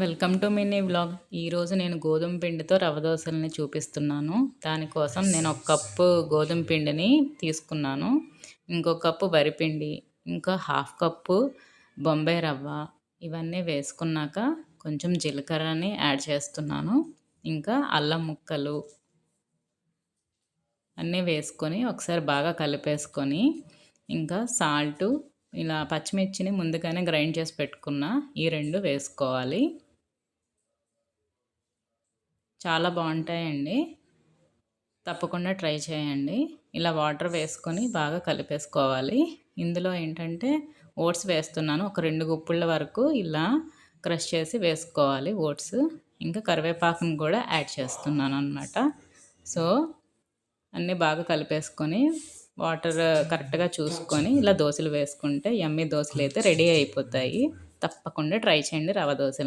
Welcome to mini vlog. ఈరోజు నేను గోధుమ పిండితో రవ దోశల్ని చూపిస్తున్నాను. దానికోసం నేను ఒక కప్పు గోధుమ పిండిని తీసుకున్నాను. ఇంకొక కప్పు వరిపిండి ఇంకా హాఫ్ కప్పు బొంబాయి రవ్వ ఇవన్నీ వేసుకున్నాక కొంచెం జీలకర్రని యాడ్ చేస్తున్నాను. ఇంకా అల్లం ముక్కలు అన్నీ వేసుకొని ఒకసారి బాగా కలిపేసుకొని ఇంకా సాల్టు ఇలా పచ్చిమిర్చిని ముందుగానే గ్రైండ్ చేసి పెట్టుకున్న ఈ రెండు వేసుకోవాలి. చాలా బాగుంటాయండి. తప్పకుండా ట్రై చేయండి. ఇలా వాటర్ వేసుకొని బాగా కలిపేసుకోవాలి. ఇందులో ఏంటంటే ఓట్స్ వేస్తున్నాను. ఒక రెండు గుప్పుళ్ళ వరకు ఇలా క్రష్ చేసి వేసుకోవాలి ఓట్స్. ఇంకా కరివేపాకును కూడా యాడ్ చేస్తున్నాను అనమాట సో అన్నీ బాగా కలిపేసుకొని వాటర్ కరెక్ట్గా చూసుకొని ఇలా దోశలు వేసుకుంటే ఎమ్మీ దోశలు అయితే రెడీ అయిపోతాయి. తప్పకుండా ట్రై చేయండి రవ దోశలు.